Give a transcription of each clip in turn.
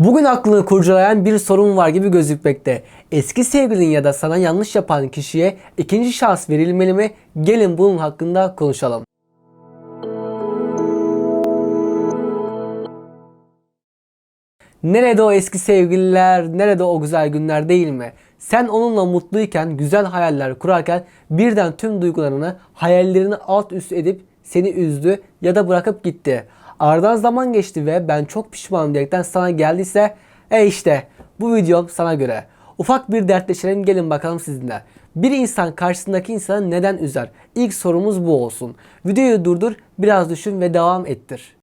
Bugün aklını kurcalayan bir sorun var gibi gözükmekte. Eski sevgilin ya da sana yanlış yapan kişiye ikinci şans verilmeli mi? Gelin bunun hakkında konuşalım. Nerede o eski sevgililer, nerede o güzel günler değil mi? Sen onunla mutluyken, güzel hayaller kurarken birden tüm duygularını, hayallerini alt üst edip seni üzdü ya da bırakıp gitti. Aradan zaman geçti ve ben çok pişmanım diyerekten sana geldiyse e işte bu videom sana göre. Ufak bir dertleşelim gelin bakalım sizinle. Bir insan karşısındaki insanı neden üzer? İlk sorumuz bu olsun. Videoyu durdur, biraz düşün ve devam ettir.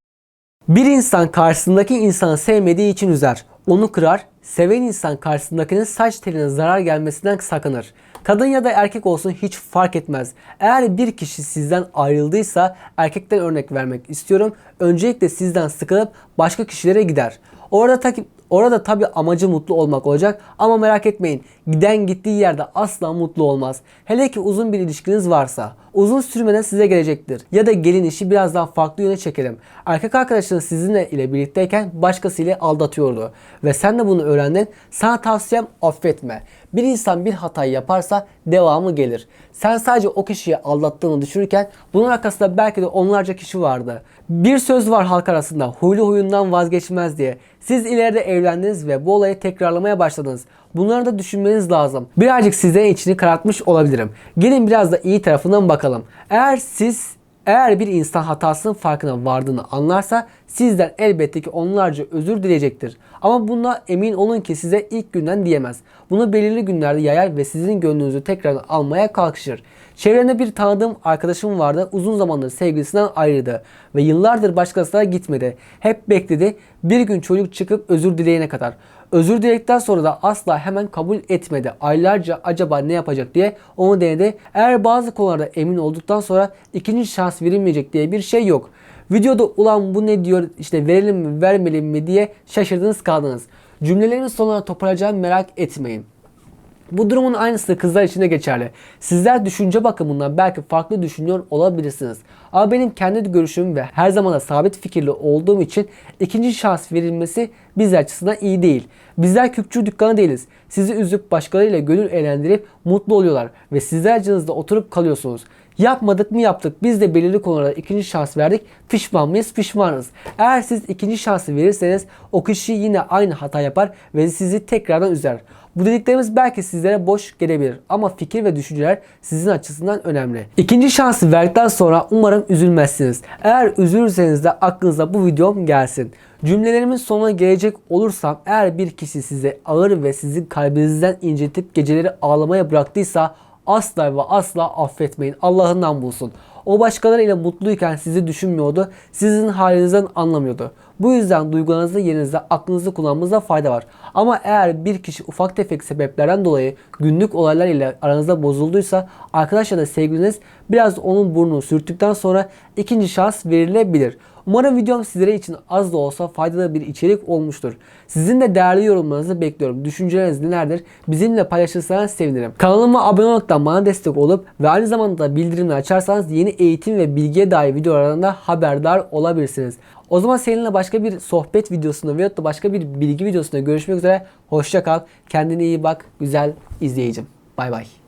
Bir insan karşısındaki insanı sevmediği için üzer. Onu kırar. Seven insan karşısındakinin saç teline zarar gelmesinden sakınır. Kadın ya da erkek olsun hiç fark etmez. Eğer bir kişi sizden ayrıldıysa erkekten örnek vermek istiyorum. Öncelikle sizden sıkılıp başka kişilere gider. Orada ta Orada tabi amacı mutlu olmak olacak ama merak etmeyin giden gittiği yerde asla mutlu olmaz. Hele ki uzun bir ilişkiniz varsa uzun sürmeden size gelecektir. Ya da gelin işi biraz daha farklı yöne çekelim. Erkek arkadaşın sizinle ile birlikteyken başkasıyla aldatıyordu ve sen de bunu öğrendin. Sana tavsiyem affetme. Bir insan bir hatayı yaparsa devamı gelir. Sen sadece o kişiyi aldattığını düşünürken bunun arkasında belki de onlarca kişi vardı. Bir söz var halk arasında huylu huyundan vazgeçmez diye. Siz ileride evlendiniz ve bu olayı tekrarlamaya başladınız. Bunları da düşünmeniz lazım. Birazcık sizlerin içini karartmış olabilirim. Gelin biraz da iyi tarafından bakalım. Eğer siz eğer bir insan hatasının farkına vardığını anlarsa sizden elbette ki onlarca özür dileyecektir. Ama buna emin olun ki size ilk günden diyemez. Bunu belirli günlerde yayar ve sizin gönlünüzü tekrar almaya kalkışır. Çevremde bir tanıdığım arkadaşım vardı. Uzun zamandır sevgilisinden ayrıldı ve yıllardır başkasına gitmedi. Hep bekledi. Bir gün çocuk çıkıp özür dileyene kadar. Özür diledikten sonra da asla hemen kabul etmedi. Aylarca acaba ne yapacak diye onu denedi. Eğer bazı konularda emin olduktan sonra ikinci şans verilmeyecek diye bir şey yok. Videoda ulan bu ne diyor işte verelim mi vermeyelim mi diye şaşırdınız kaldınız. Cümlelerin sonuna toparlayacağım merak etmeyin. Bu durumun aynısı kızlar için de geçerli. Sizler düşünce bakımından belki farklı düşünüyor olabilirsiniz. Ama benim kendi görüşüm ve her zaman da sabit fikirli olduğum için ikinci şans verilmesi bizler açısından iyi değil. Bizler kükçü dükkanı değiliz. Sizi üzüp başkalarıyla gönül eğlendirip mutlu oluyorlar ve sizler acınızda oturup kalıyorsunuz. Yapmadık mı yaptık. Biz de belirli konularda ikinci şans verdik. Pişman mıyız? Pişmanız. Eğer siz ikinci şansı verirseniz o kişi yine aynı hata yapar ve sizi tekrardan üzer. Bu dediklerimiz belki sizlere boş gelebilir ama fikir ve düşünceler sizin açısından önemli. İkinci şansı verdikten sonra umarım üzülmezsiniz. Eğer üzülürseniz de aklınıza bu videom gelsin. Cümlelerimin sonuna gelecek olursam eğer bir kişi size ağır ve sizin kalbinizden incitip geceleri ağlamaya bıraktıysa asla ve asla affetmeyin. Allah'ından bulsun. O başkalarıyla mutluyken sizi düşünmüyordu. Sizin halinizden anlamıyordu. Bu yüzden duygularınızı yerinizde aklınızı kullanmanızda fayda var. Ama eğer bir kişi ufak tefek sebeplerden dolayı günlük olaylar ile aranızda bozulduysa arkadaş ya da sevgiliniz biraz onun burnunu sürttükten sonra ikinci şans verilebilir. Umarım videom sizlere için az da olsa faydalı bir içerik olmuştur. Sizin de değerli yorumlarınızı bekliyorum. Düşünceleriniz nelerdir? Bizimle paylaşırsanız sevinirim. Kanalıma abone olmaktan bana destek olup ve aynı zamanda bildirimleri açarsanız yeni eğitim ve bilgiye dair videolardan da haberdar olabilirsiniz. O zaman seninle başka bir sohbet videosunda veyahut da başka bir bilgi videosunda görüşmek üzere. Hoşça kal. Kendine iyi bak. Güzel izleyicim. Bay bay.